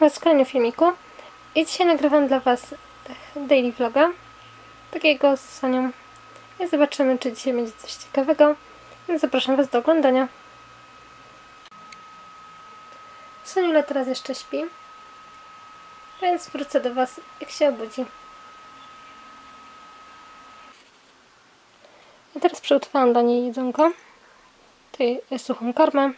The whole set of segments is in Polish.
W kolejnym filmiku. I dzisiaj nagrywam dla Was daily vloga takiego z Sonią. I zobaczymy czy dzisiaj będzie coś ciekawego. Więc zapraszam Was do oglądania. Soniula teraz jeszcze śpi. Więc wrócę do Was jak się obudzi. I teraz przygotowałam dla niej jedzonko. Tutaj suchą karmę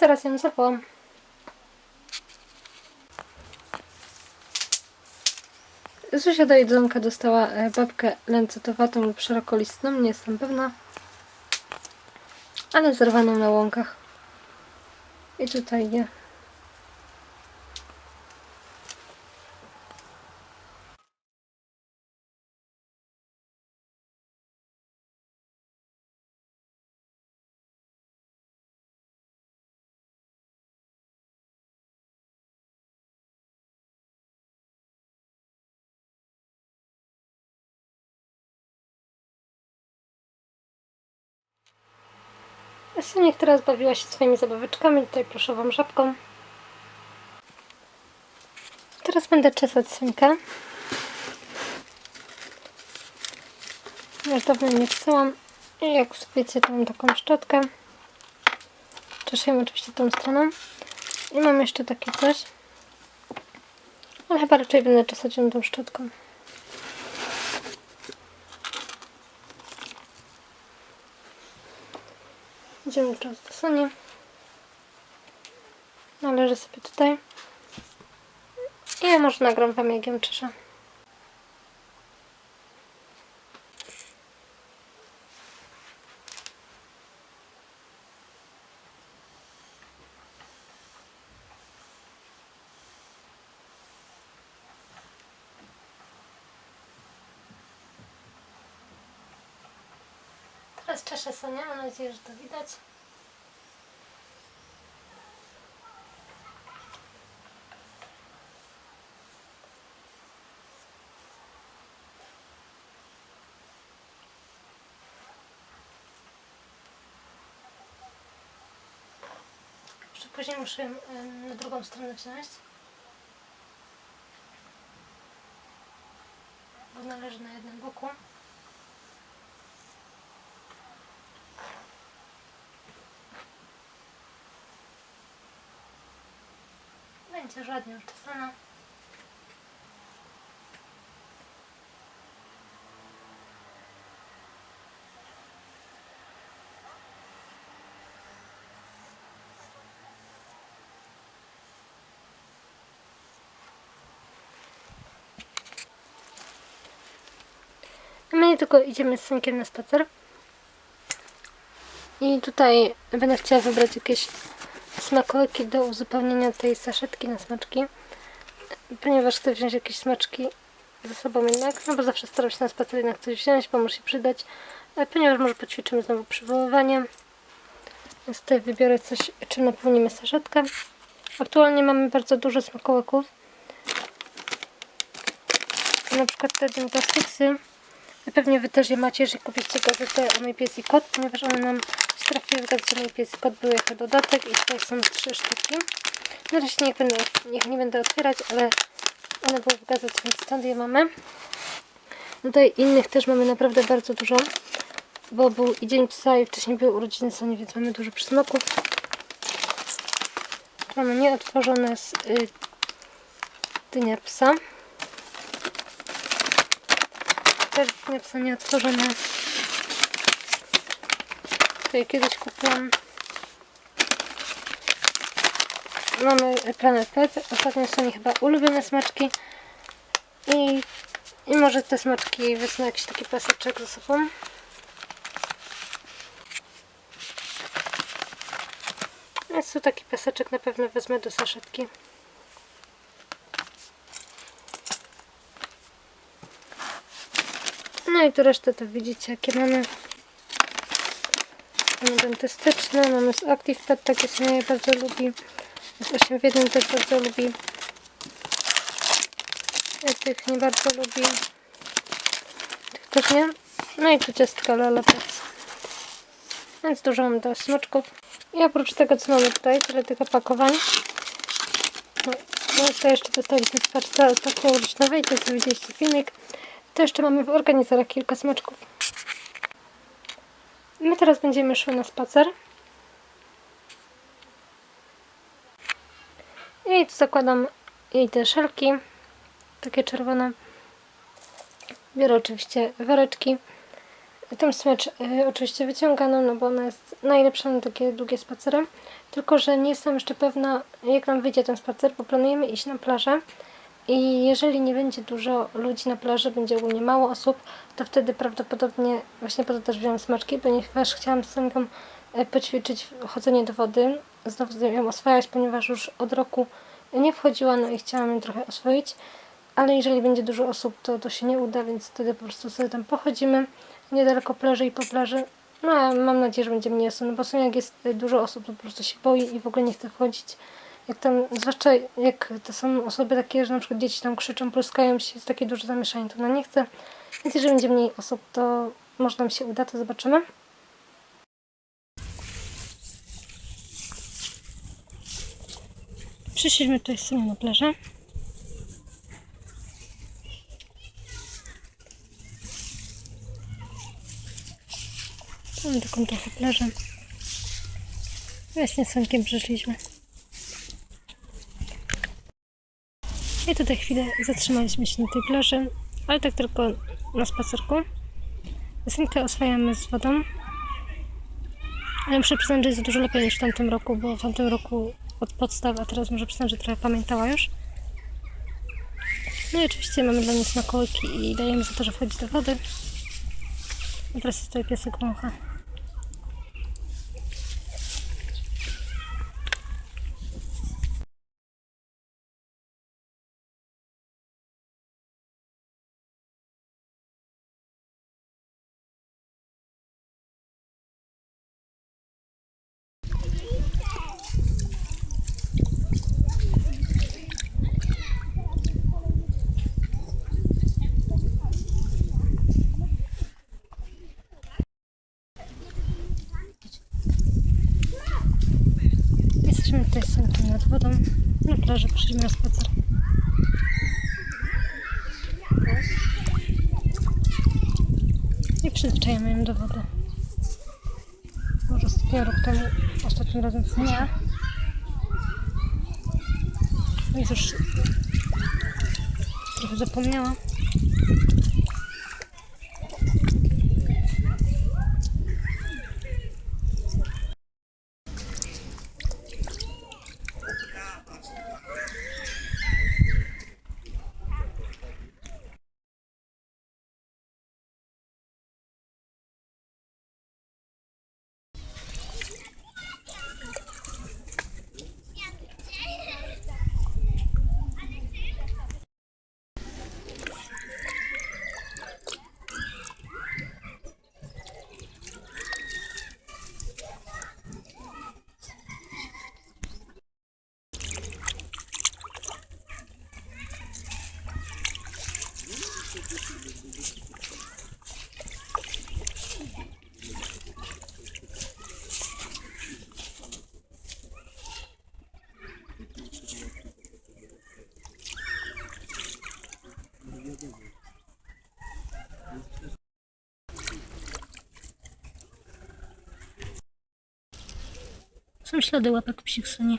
I zaraz ją zawołam. Zuzia do jedzonka dostała e, babkę lancetowatą lub szerokolistną, nie jestem pewna. Ale zerwaną na łąkach. I tutaj nie. Synek teraz bawiła się swoimi zabaweczkami, tutaj pluszową żabką. Teraz będę czesać synka. Już dawno nie czesałam. I jak wiecie, to mam taką szczotkę. Czeszę ją oczywiście tą stroną. I mam jeszcze takie coś. Ale chyba raczej będę czesać ją tą szczotką. Idziemy teraz do Soni. Należy sobie tutaj. I ja może nagram wam jak ją. Teraz czeszę Sonia, mam nadzieję, że to widać. Jeszcze później muszę na drugą stronę wziąć. Bo należy na jednym boku. Będzie ładnie uczesana. A my nie tylko idziemy z synkiem na spacer. I tutaj będę chciała wybrać jakieś smakołyki do uzupełnienia tej saszetki na smaczki. Ponieważ chcę wziąć jakieś smaczki ze sobą jednak, no bo zawsze staram się na spacer jednak coś wziąć, bo może się przydać. Ale ponieważ może poćwiczymy znowu przywoływanie. Więc tutaj wybiorę coś, czym napełnimy saszetkę. Aktualnie mamy bardzo dużo smakołyków. Na przykład te Pewnie Wy też je macie, jeżeli kupicie gazetę o mój pies i kot, ponieważ one nam trafiły w gazecie mój pies i kot, były jako dodatek i tutaj są trzy sztuki. Na razie niech, będę, niech nie będę otwierać, ale one były w gazecie, więc stąd je mamy. Tutaj innych też mamy naprawdę bardzo dużo, bo był i Dzień Psa i wcześniej były urodziny więc mamy dużo przysmaków. Mamy nieotworzone z y, psa. Wersja psa nieotworzone. Tutaj kiedyś kupiłam. Mamy Planet Pet. Ostatnio są mi chyba ulubione smaczki. I, I może te smaczki wezmę jakiś taki paseczek ze sobą. Jest tu taki paseczek na pewno wezmę do saszetki. No i tu resztę to widzicie, jakie mamy. Mamy dentystyczne, mamy z Active Pet, takie są je bardzo lubi. Z 8 w 1 też bardzo lubi. Ja tych nie bardzo lubi. Tych też nie. No i tu ciastka Lola Pets. Więc dużo mam do smoczków. I oprócz tego, co mamy tutaj, tyle tych opakowań. No, no to jeszcze dostaliśmy z paczce ostatnio ulicznowej, to co widzieliście filmik. To jeszcze mamy w organizerach kilka smaczków. My teraz będziemy szły na spacer. I tu zakładam jej te szelki, takie czerwone. Biorę oczywiście woreczki. Tą smycz y, oczywiście wyciąganą, no bo ona jest najlepsza na takie długie spacery. Tylko, że nie jestem jeszcze pewna, jak nam wyjdzie ten spacer, bo planujemy iść na plażę. I jeżeli nie będzie dużo ludzi na plaży, będzie ogólnie mało osób, to wtedy prawdopodobnie właśnie po to też wziąłem smaczki, ponieważ chciałam z e, poćwiczyć chodzenie do wody. Znowu ją oswajać, ponieważ już od roku nie wchodziła, no i chciałam ją trochę oswoić. Ale jeżeli będzie dużo osób, to to się nie uda, więc wtedy po prostu sobie tam pochodzimy niedaleko plaży i po plaży. No a mam nadzieję, że będzie mniej osób, no bo są jak jest dużo osób, to po prostu się boi i w ogóle nie chce wchodzić. Jak tam, zwłaszcza jak to są osoby takie, że na przykład dzieci tam krzyczą, pluskają się, jest takie duże zamieszanie, to ona nie chce. Więc jeżeli będzie mniej osób, to może nam się uda, to zobaczymy. Przyszliśmy tutaj sobie na plażę. Mamy taką trochę plażę. Właśnie z Sonkiem I tutaj chwilę zatrzymaliśmy się na tej plaży, ale tak tylko na spacerku. Synkę oswajamy z wodą. Ale muszę przyznać, że jest dużo lepiej niż w tamtym roku, bo w tamtym roku od podstaw, a teraz muszę przyznać, że trochę pamiętała już. No i oczywiście mamy dla niej smakołyki i dajemy za to, że wchodzi do wody. A teraz jest tutaj piesek wącha. Jesteśmy tutaj z synkiem nad wodą. Na plaży poszliśmy na spacer. I przyzwyczajamy ją do wody. Może ostatnio rok temu, ostatnim razem w nie. Więc już trochę zapomniała. Są ślady łapek psich sunie.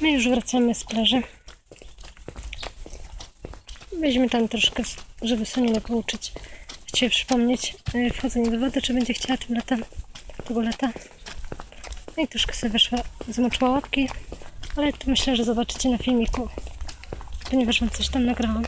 My już wracamy z plaży. Weźmy tam troszkę, żeby Sonię pouczyć. Chciałem przypomnieć e, wchodzenie do wody, czy będzie chciała tym latem, tego lata. I troszkę sobie weszła, zmoczyła łapki, ale to myślę, że zobaczycie na filmiku, ponieważ wam coś tam nagrałam.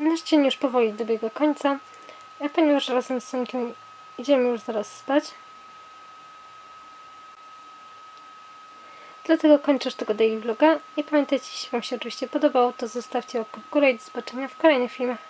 Nasz dzień już powoli dobiega końca, a ponieważ razem z synkiem idziemy już zaraz spać, Dlatego kończę już tego daily vloga. I pamiętajcie, jeśli Wam się oczywiście podobało, to zostawcie łapkę w górę i do zobaczenia w kolejnych filmach.